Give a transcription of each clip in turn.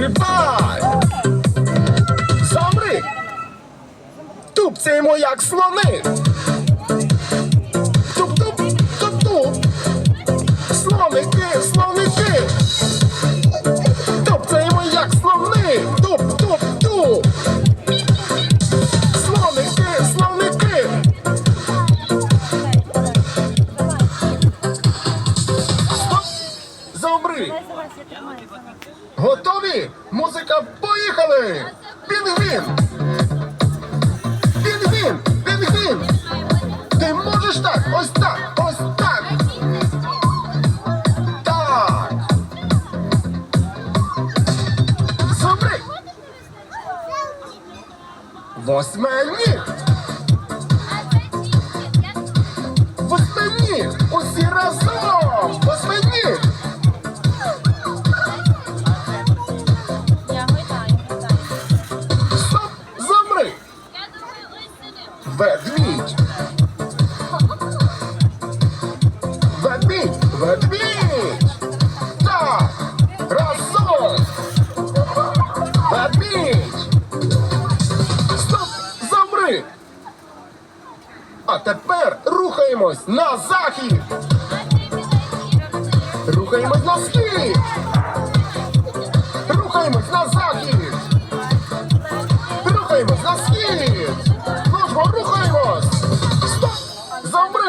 Стрибай! Замри! Тупцяємо, як слони! Замри! Готові? Музика, поїхали! Пінгвін! Пінгвін! Пінгвін! Ти можеш так! Ось так! Ось так! Так! Замри! Восьминіг! Восьминіг! Усі разом! Восьминіг! Ведмідь! Ведмідь! Ведмідь! Так! Разом! Ведмідь! Стоп! Замри! А тепер рухаємось на захід! Рухаємось на схід!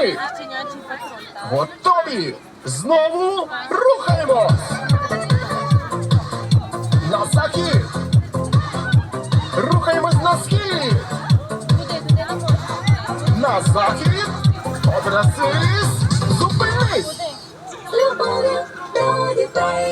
Замри! Щенячий патруль, так? Готові! Знову рухаємось! На захід! Рухаємось на схід! Куди, куди на На захід! Образи